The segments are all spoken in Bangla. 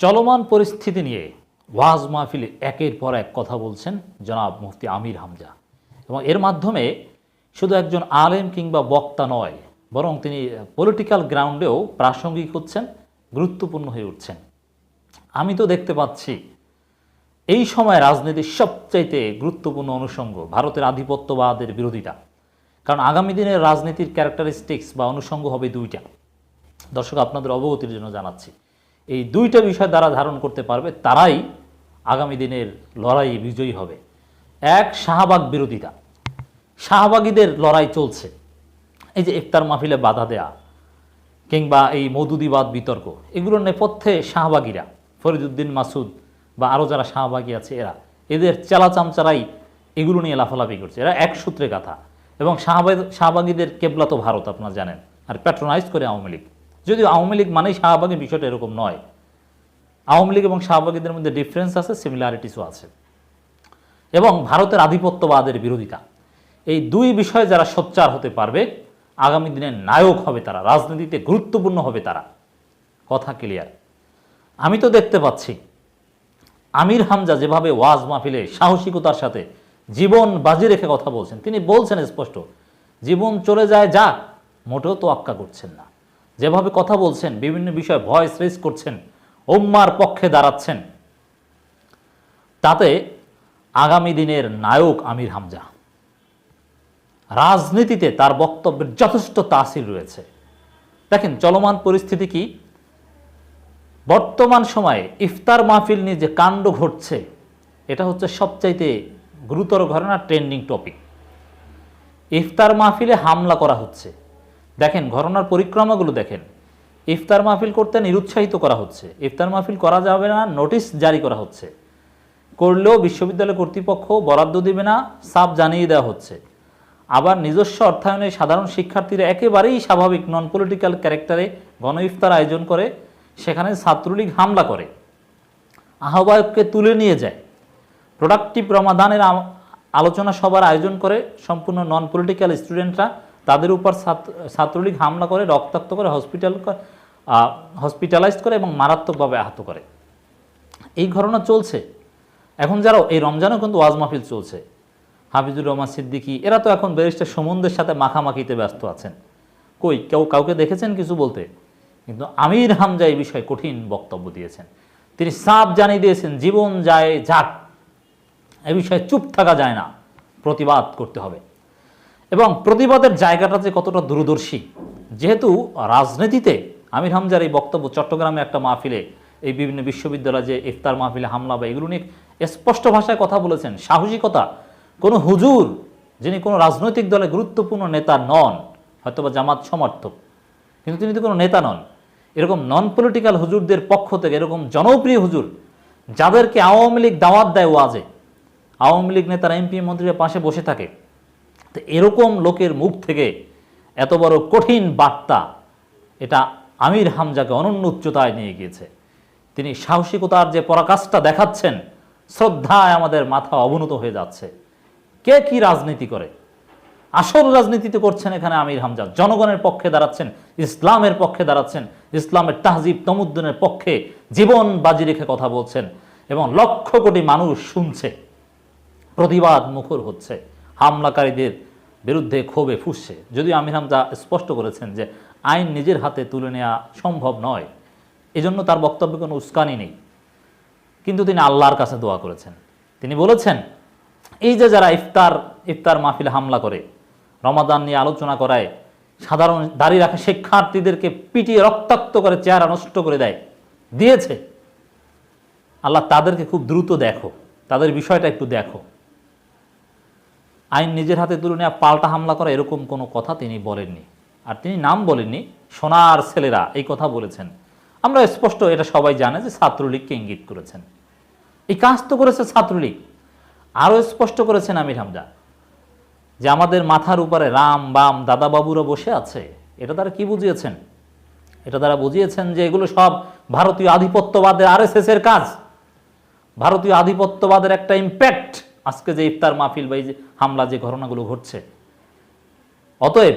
চলমান পরিস্থিতি নিয়ে ওয়াজ মাহফিলে একের পর এক কথা বলছেন জনাব মুফতি আমির হামজা। এবং এর মাধ্যমে শুধু একজন আলেম কিংবা বক্তা নয়, বরং তিনি পলিটিক্যাল গ্রাউন্ডেও প্রাসঙ্গিক হচ্ছেন, গুরুত্বপূর্ণ হয়ে উঠছেন। আমি তো দেখতে পাচ্ছি, এই সময় রাজনীতির সবচাইতে গুরুত্বপূর্ণ অনুষঙ্গ ভারতের আধিপত্যবাদের বিরোধিতা। কারণ আগামী দিনের রাজনীতির ক্যারেক্টারিস্টিক্স বা অনুষঙ্গ হবে দুইটা। দর্শক, আপনাদের অবগতির জন্য জানাচ্ছি এই দুইটা বিষয় দ্বারা ধারণ করতে পারবে, তারাই আগামী দিনের লড়াই বিজয়ী হবে। এক, শাহবাগ বিরোধিতা। শাহবাগীদের লড়াই চলছে। এই যে ইফতার মাহফিলে বাধা দেয়া কিংবা এই মৌদুদিবাদ বিতর্ক, এগুলোর নেপথ্যে শাহবাগীরা, ফরিদুদ্দিন মাসুদ বা আরও যারা শাহবাগী আছে এরা, এদের চেলাচামচারাই এগুলো নিয়ে লাফালাফি করছে। এরা এক সূত্রে কথা। এবং শাহবাগ, শাহবাগীদের কেবলা তো ভারত, আপনারা জানেন, আর প্যাট্রোনাইজ করে আওয়ামী লীগ। যদিও আওয়ামী লীগ মানেই শাহবাগী বিষয়টা এরকম নয়। আওয়ামী লীগ এবং শাহবাগীদের মধ্যে ডিফারেন্স আছে সিমিলারিটিসও আছে। এবং ভারতের আধিপত্যবাদের বিরোধিতা। এই দুই বিষয়ে যারা সোচ্চার হতে পারবে, আগামী দিনের নায়ক হবে তারা, রাজনীতিতে গুরুত্বপূর্ণ হবে তারা। কথা ক্লিয়ার আমি তো দেখতে পাচ্ছি, আমির হামজা যেভাবে ওয়াজ মাহফিলে সাহসিকতার সাথে জীবন বাজি রেখে কথা বলছেন, তিনি বলছেন স্পষ্ট, জীবন চলে যায় যাক মোটেও তো আক্কা করছেন না। যেভাবে কথা বলছেন, বিভিন্ন বিষয়ে ভয়েস রেজ করছেন ওম্মার পক্ষে দাঁড়াচ্ছেন, তাতে আগামী দিনের নায়ক আমির হামজা। রাজনীতিতে তার বক্তব্যের যথেষ্ট তাসির রয়েছে। দেখেন, চলমান পরিস্থিতি কি? বর্তমান সময়ে ইফতার মাহফিল নিয়ে যে কাণ্ড ঘটছে, এটা হচ্ছে সবচাইতে গুরুতর ঘটনা ট্রেন্ডিং টপিক ইফতার মাহফিলে হামলা করা হচ্ছে। দেখেন, ঘটনার পরিক্রমাগুলো দেখেন। ইফতার মাহফিল করতে নিরুৎসাহিত করা হচ্ছে। ইফতার মাহফিল করা যাবে না, নোটিশ জারি করা হচ্ছে। করলেও বিশ্ববিদ্যালয় কর্তৃপক্ষ বরাদ্দ দেবে না সাপ জানিয়ে দেওয়া হচ্ছে। আবার নিজস্ব অর্থায়নে সাধারণ শিক্ষার্থীরা একেবারেই স্বাভাবিক নন পলিটিক্যাল ক্যারেক্টারে গণ ইফতার আয়োজন করে, সেখানে ছাত্রলীগ হামলা করে। আহ্বায়ককে তুলে নিয়ে যায়। প্রোডাক্টিভ রমাদানের আলোচনা সভার আয়োজন করে সম্পূর্ণ নন পলিটিক্যাল স্টুডেন্টরা তাদের উপর ছাত্রলীগ হামলা করে, রক্তাক্ত করে হসপিটাল হসপিটালাইজ করে এবং মারাত্মকভাবে আহত করে। এই ঘটনা চলছে। এখন যারা এই রমজানও কিন্তু ওয়াজ মাহফিল চলছে। হাফিজুর রহমান সিদ্দিকী, এরা তো এখন ব্যারিস্টার সমুদ্রের সাথে মাখামাখিতে ব্যস্ত আছেন। কই, কেউ কাউকে দেখেছেন কিছু বলতে? কিন্তু আমির হামজা এই বিষয়ে কঠিন বক্তব্য দিয়েছেন। তিনি সাপ জানিয়ে দিয়েছেন, জীবন যায়, যাক। এ বিষয়ে চুপ থাকা যায় না। প্রতিবাদ করতে হবে। এবং প্রতিবাদের জায়গাটা যে কতটা দূরদর্শী, যেহেতু রাজনীতিতে আমির হামজার এই বক্তব্য চট্টগ্রামে একটা মাহফিলে, এই বিভিন্ন বিশ্ববিদ্যালয়ে যে ইফতার মাহফিলে হামলা বা এগুলো নিয়ে স্পষ্ট ভাষায় কথা বলেছেন, সাহসিকতা, কোনো হুজুর যিনি কোনো রাজনৈতিক দলে গুরুত্বপূর্ণ নেতা নন, হয়তোবা জামাত সমর্থক, কিন্তু তিনি তো কোনো নেতা নন। এরকম নন পলিটিক্যাল হুজুরদের পক্ষ থেকে, এরকম জনপ্রিয় হুজুর, যাদেরকে আওয়ামী লীগ দাওয়াত দেয় ওয়াজে, আওয়ামী লীগ নেতারা এমপি মন্ত্রীরা পাশে বসে থাকে এরকম লোকের মুখ থেকে এত বড় কঠিন বার্তা এটা আমির হামজাকে অনন্য উচ্চতায় নিয়ে গিয়েছে। তিনি সাহসিকতার যে পরাকাষ্ঠা দেখাচ্ছেন, শ্রদ্ধায় আমাদের মাথা অবনত হয়ে যাচ্ছে। কে কি রাজনীতি করে? আসল রাজনীতিতে করছেন এখানে আমির হামজা। জনগণের পক্ষে দাঁড়াচ্ছেন, ইসলামের পক্ষে দাঁড়াচ্ছেন, ইসলামের তাহজিব তমুদ্দিনের পক্ষে জীবন বাজি রেখে কথা বলছেন এবং লক্ষ কোটি মানুষ শুনছে। প্রতিবাদ মুখর হচ্ছে। হামলাকারীদের বিরুদ্ধে ক্ষোভে ফুসছে। যদিও আমির হামজা স্পষ্ট করেছেন যে আইন নিজের হাতে তুলে নেওয়া সম্ভব নয়। এজন্য তার বক্তব্যে কোনো উস্কানি নেই। কিন্তু তিনি আল্লাহর কাছে দোয়া করেছেন। তিনি বলেছেন, এই যে যারা ইফতার ইফতার মাহফিলে হামলা করে, রমাদান নিয়ে আলোচনা করায়, সাধারণ দাঁড়িয়ে রাখা শিক্ষার্থীদেরকে পিটিয়ে রক্তাক্ত করে চেহারা নষ্ট করে দেয়, দিয়েছে, আল্লাহ তাদেরকে খুব দ্রুত দেখো। তাদের বিষয়টা একটু দেখো। আইন নিজের হাতে তুলে নেওয়া পাল্টা হামলা করা এরকম কোনো কথা তিনি বলেননি। আর তিনি নাম বলেননি, সোনার ছেলেরা এই কথা বলেছেন। আমরা স্পষ্ট এটা সবাই জানে যে ছাত্রলীগকে ইঙ্গিত করেছেন। এই কাজ তো করেছে ছাত্রলীগ। আরও স্পষ্ট করেছেন আমির হামজা যে আমাদের মাথার উপরে রাম, বাম দাদা বাবুরা বসে আছে। এটা তারা কি বুঝিয়েছেন? এটা তারা বুঝিয়েছেন যে এগুলো সব ভারতীয় আধিপত্যবাদের আরএসএস এর কাজ। ভারতীয় আধিপত্যবাদের একটা ইম্প্যাক্ট আজকে যে ইফতার মাহফিল বা এই যে হামলা, যে ঘটনাগুলো ঘটছে। অতএব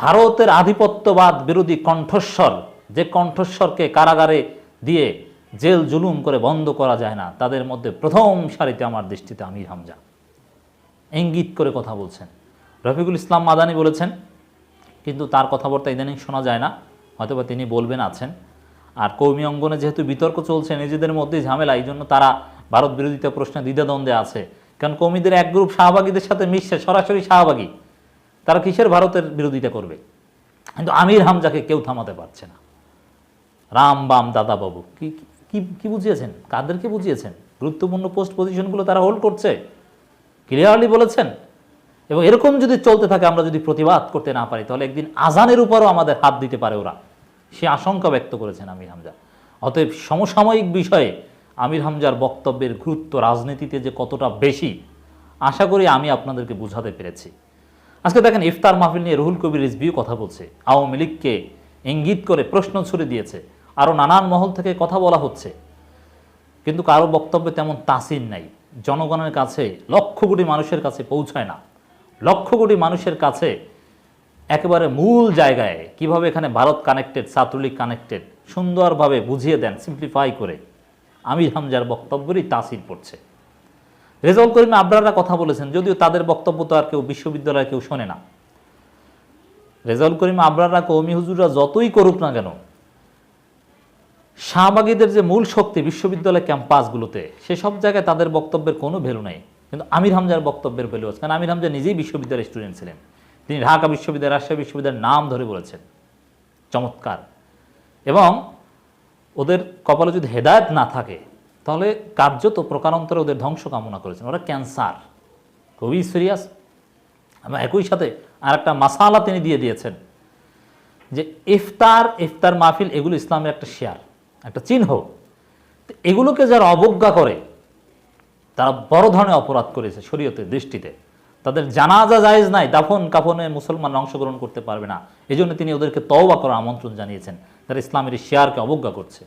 ভারতের আধিপত্যবাদ বিরোধী কণ্ঠস্বর, যে কণ্ঠস্বরকে কারাগারে দিয়ে জেল জুলুম করে বন্ধ করা যায় না, তাদের মধ্যে প্রথম সারিতে আমার দৃষ্টিতে আমির হামজা। ইঙ্গিত করে কথা বলছেন। রফিকুল ইসলাম মাদানি বলেছেন, কিন্তু তার কথাবার্তা ইদানিং শোনা যায় না, হয়তোবা তিনি বলবেন আছেন। আর কৌমি অঙ্গনে যেহেতু বিতর্ক চলছে, নিজেদের মধ্যেই ঝামেলা এই জন্য তারা ভারত বিরোধিতা প্রশ্নে দ্বিধাদ্বন্দ্বে আছে। কারণ কৌমিদের এক গ্রুপ শাহবাগীদের সাথে মিশছে, সরাসরি শাহবাগী। তারা কিসের ভারতের বিরোধিতা করবে? কিন্তু আমির হামজাকে কেউ থামাতে পারছে না। রাম বাম দাদা বাবু, কি কি কি বুঝিয়েছেন? কাদেরকে বুঝিয়েছেন? গুরুত্বপূর্ণ পোস্ট পজিশনগুলো তারা হোল্ড করছে। ক্লিয়ারলি বলেছেন। এবং এরকম যদি চলতে থাকে, আমরা যদি প্রতিবাদ করতে না পারি, তাহলে একদিন আজানের উপরও আমাদের হাত দিতে পারে ওরা। সে আশঙ্কা ব্যক্ত করেছেন আমির হামজা। অতএব সমসাময়িক বিষয়ে আমির হামজার বক্তব্যের গুরুত্ব রাজনীতিতে যে কতটা বেশি, আশা করি আমি আপনাদেরকে বোঝাতে পেরেছি। আজকে দেখেন ইফতার মাহফিল নিয়ে রুহুল কবির রিজভিও কথা বলছে। আওয়ামী লীগকে ইঙ্গিত করে প্রশ্ন ছুড়ে দিয়েছে। আরও নানান মহল থেকে কথা বলা হচ্ছে। কিন্তু কারও বক্তব্যে তেমন তাসির নাই। জনগণের কাছে লক্ষ কোটি মানুষের কাছে পৌঁছায় না। লক্ষ কোটি মানুষের কাছে একেবারে মূল জায়গায় কীভাবে এখানে ভারত কানেক্টেড ছাত্রলীগ কানেক্টেড সুন্দরভাবে বুঝিয়ে দেন সিম্পলিফাই করে। আমির হামজার বক্তব্যেরই তাসির পড়ছে। রেজাউল করিম আবরাররা কথা বলেছেন, যদিও তাদের বক্তব্য তো আর কেউ বিশ্ববিদ্যালয়ে কেউ শোনে না। রেজাউল করিম আবরাররা কৌমি হুজুররা যতই করুক না কেন, শাহবাগীদের যে মূল শক্তি বিশ্ববিদ্যালয় ক্যাম্পাসগুলোতে সেসব জায়গায় তাদের বক্তব্যের কোনো ভ্যালু নেই। কিন্তু আমির হামজার বক্তব্যের ভ্যালু আছে, কারণ আমির হামজা নিজেই বিশ্ববিদ্যালয়ের স্টুডেন্ট ছিলেন। তিনি ঢাকা বিশ্ববিদ্যালয়, রাজশাহী বিশ্ববিদ্যালয়ের নাম ধরে বলেছেন। চমৎকার। এবং ওদের কপালে যদি হেদায়ত না থাকে, তাহলে কার্যত প্রকারান্তরে ওদের ধ্বংস কামনা করেছেন। ওরা ক্যান্সার, খুবই সিরিয়াস। এবং একই সাথে আর একটা মাসালা তিনি দিয়ে দিয়েছেন যে ইফতার ইফতার মাহফিল এগুলো ইসলামের একটা শেয়ার, একটা চিহ্ন। এগুলোকে যারা অবজ্ঞা করে, তারা বড় ধরনের অপরাধ করেছে শরীয়তের দৃষ্টিতে। তাদের জানাজা জায়েজ নাই, দাফন কাফনে মুসলমান অংশগ্রহণ করতে পারবে না। এই জন্য তিনি ওদেরকে তওবা করার আমন্ত্রণ জানিয়েছেন। যারা ইসলামের শেয়ারকে অবজ্ঞা করছে।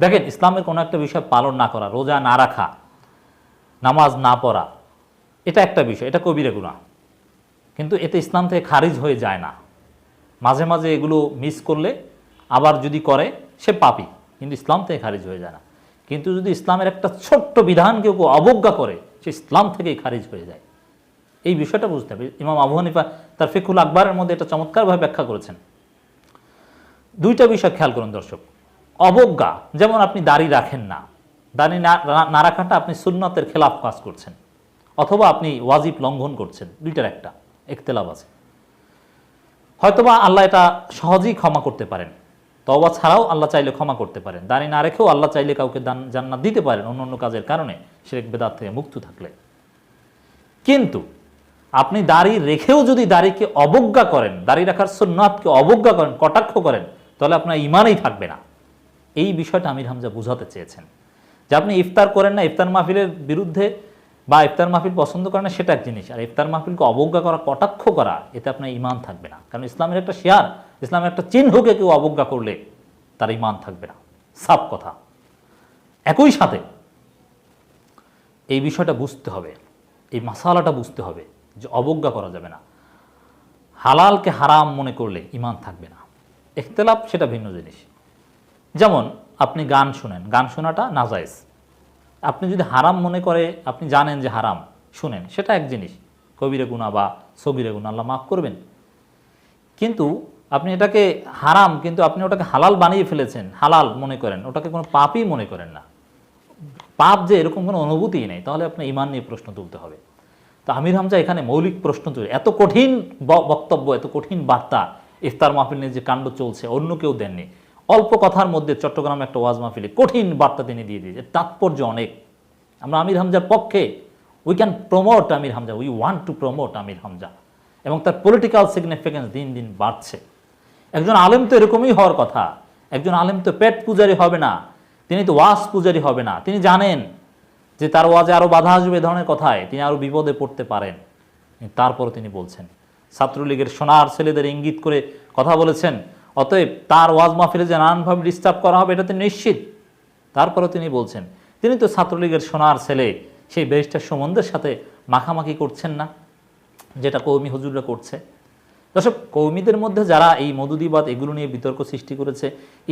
দেখেন, ইসলামের কোনো একটা বিষয় পালন না করা, রোজা না রাখা, নামাজ না পড়া, এটা একটা বিষয়, এটা কবিরে গুণা কিন্তু এতে ইসলাম থেকে খারিজ হয়ে যায় না। মাঝে মাঝে এগুলো মিস করলে আবার যদি করে, সে পাপি। কিন্তু ইসলাম থেকে খারিজ হয়ে যায় না। কিন্তু যদি ইসলামের একটা ছোট্ট বিধান কেউ অবজ্ঞা করে, সে ইসলাম থেকেই খারিজ হয়ে যায়। এই বিষয়টা বুঝতে হবে। ইমাম আবু হানিফা তার ফিকুল আকবরের মধ্যে এটা চমৎকারভাবে ব্যাখ্যা করেছেন। দুইটা বিষয় খেয়াল করুন দর্শক। অবজ্ঞা, যেমন আপনি দাড়ি রাখেন না, দাড়ি না রাখাটা আপনি সুন্নতের খেলাফ কাজ করছেন, অথবা আপনি ওয়াজিব লঙ্ঘন করছেন, দুইটার একটা একতেলাভ আছে। হয়তোবা আল্লাহ এটা সহজেই ক্ষমা করতে পারেন। তওবা ছাড়াও আল্লাহ চাইলে ক্ষমা করতে পারেন। দাড়ি না রেখেও আল্লাহ চাইলে কাউকে দান, জান্নাত দিতে পারেন অন্য অন্য কাজের কারণে। শিরক বেদাত থেকে মুক্ত থাকলে। কিন্তু আপনি দাড়ি রেখেও যদি দাড়িকে অবজ্ঞা করেন, দাড়ি রাখার সুন্নাতকে অবজ্ঞা করেন, কটাক্ষ করেন, তাহলে আপনার ইমানেই থাকবে না। এই বিষয়টা আমির হামজা বুঝাতে চেয়েছেন। যে আপনি ইফতার করেন না, ইফতার মাহফিলের বিরুদ্ধে বা ইফতার মাহফিল পছন্দ করেন না, সেটা এক জিনিস। আর ইফতার মাহফিলকে অবজ্ঞা করা, কটাক্ষ করা, এতে আপনার ইমান থাকবে না। কারণ ইসলামের একটা শেয়ার, ইসলামের একটা চিহ্নকে কেউ অবজ্ঞা করলে তার ইমান থাকবে না। সাফ কথা। একই সাথে এই বিষয়টা বুঝতে হবে, এই মাসালাটা বুঝতে হবে যে অবজ্ঞা করা যাবে না। হালালকে হারাম মনে করলে ইমান থাকবে না। ইখতলাফ সেটা ভিন্ন জিনিস। যেমন আপনি গান শুনেন, গান শোনাটা নাজায়েজ। আপনি যদি হারাম মনে করে, আপনি জানেন যে হারাম, শুনেন, সেটা এক জিনিস। কবিরে গুণা বা সবিরে গুণা আল্লাহ মাফ করবেন। কিন্তু আপনি এটাকে হারাম, কিন্তু আপনি ওটাকে হালাল বানিয়ে ফেলেছেন, হালাল মনে করেন, ওটাকে কোনো পাপই মনে করেন না। পাপ যে এরকম কোনো অনুভূতিই নেই, তাহলে আপনার ইমান নিয়ে প্রশ্ন তুলতে হবে। তো আমির হামজা এখানে মৌলিক প্রশ্ন তুলে, এত কঠিন বক্তব্য, এত কঠিন বার্তা ইফতার মাহফিল নিয়ে যে কাণ্ড চলছে, অন্য কেউ দেননি। অল্প কথার মধ্যে চট্টগ্রামে একটা ওয়াজ মাহফিলে কঠিন বার্তা তিনি দিয়ে দিয়েছে তাৎপর্য অনেক। আমরা আমির হামজার পক্ষে we can promote Amir Hamza we want to promote Amir Hamza. এবং তার পলিটিক্যাল সিগনিফিকেন্স দিন দিন বাড়ছে। একজন আলেম তো এরকমই হওয়ার কথা। একজন আলেম তো পেট পূজারি হবে না। তিনি তো ওয়াজ পূজারি হবে না। তিনি জানেন যে তার ওয়াজে আরও বাধা আসবে ধরনের কথায় তিনি আরও বিপদে পড়তে পারেন। তারপরও তিনি বলছেন, ছাত্রলীগের সোনার ছেলেদের ইঙ্গিত করে কথা বলেছেন, অতএব তার ওয়াজ মাহফিলে যে নানানভাবে ডিস্টার্ব করা হবে এটা তিনি নিশ্চিত। তারপরেও তিনি বলছেন, তিনি তো ছাত্রলীগের সোনার ছেলে, সেই ব্যারিস্টার সুমনদের সাথে মাখামাখি করছেন না, যেটা কৌমি হুজুররা করছে। দর্শক, কৌমিদের মধ্যে যারা এই মধুদিবাদ এগুলো নিয়ে বিতর্ক সৃষ্টি করেছে,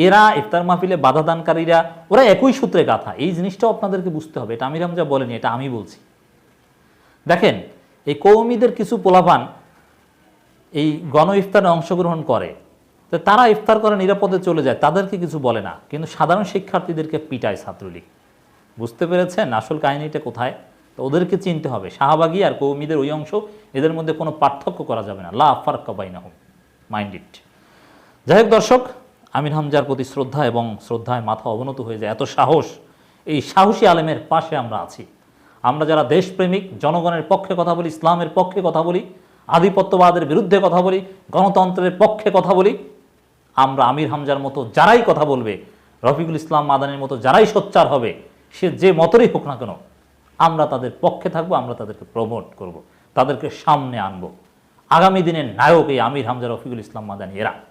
এরা ইফতার মাহফিলে বাধাদানকারীরা, ওরা একই সূত্রে গাথা। এই জিনিসটাও আপনাদেরকে বুঝতে হবে। এটা আমির হামজা বলেনি, এটা আমি বলছি। দেখেন, এই কৌমিদের কিছু পোলাপান এই গণ ইফতারে অংশগ্রহণ করে। তো তারা ইফতার করে নিরাপদে চলে যায়, তাদেরকে কিছু বলে না। কিন্তু সাধারণ শিক্ষার্থীদেরকে পিটায় ছাত্রলীগ। বুঝতে পেরেছেন আসল কাহিনীটা কোথায়? তো ওদেরকে চিনতে হবে। শাহবাগী আর কৌমিদের ওই অংশ, এদের মধ্যে কোনো পার্থক্য করা যাবে না। লা আফার কবাইনা হোক মাইন্ড ইট। যাই হোক দর্শক, আমির হামজার প্রতি শ্রদ্ধা এবং শ্রদ্ধায় মাথা অবনত হয়ে যায়। এত সাহস, এই সাহসী আলেমের পাশে আমরা আছি। আমরা যারা দেশপ্রেমিক, জনগণের পক্ষে কথা বলি, ইসলামের পক্ষে কথা বলি, আধিপত্যবাদের বিরুদ্ধে কথা বলি, গণতন্ত্রের পক্ষে কথা বলি, আমরা আমির হামজার মতো যারাই কথা বলবে, রফিকুল ইসলাম মাদানের মতো যারাই সোচ্চার হবে, সে যে মতেরই হোক না কেন আমরা তাদের পক্ষে থাকব, আমরা তাদেরকে প্রমোট করব। তাদেরকে সামনে আনব আগামী দিনের নায়ক এই আমির হামজা রফিকুল ইসলাম মাদানি, এরা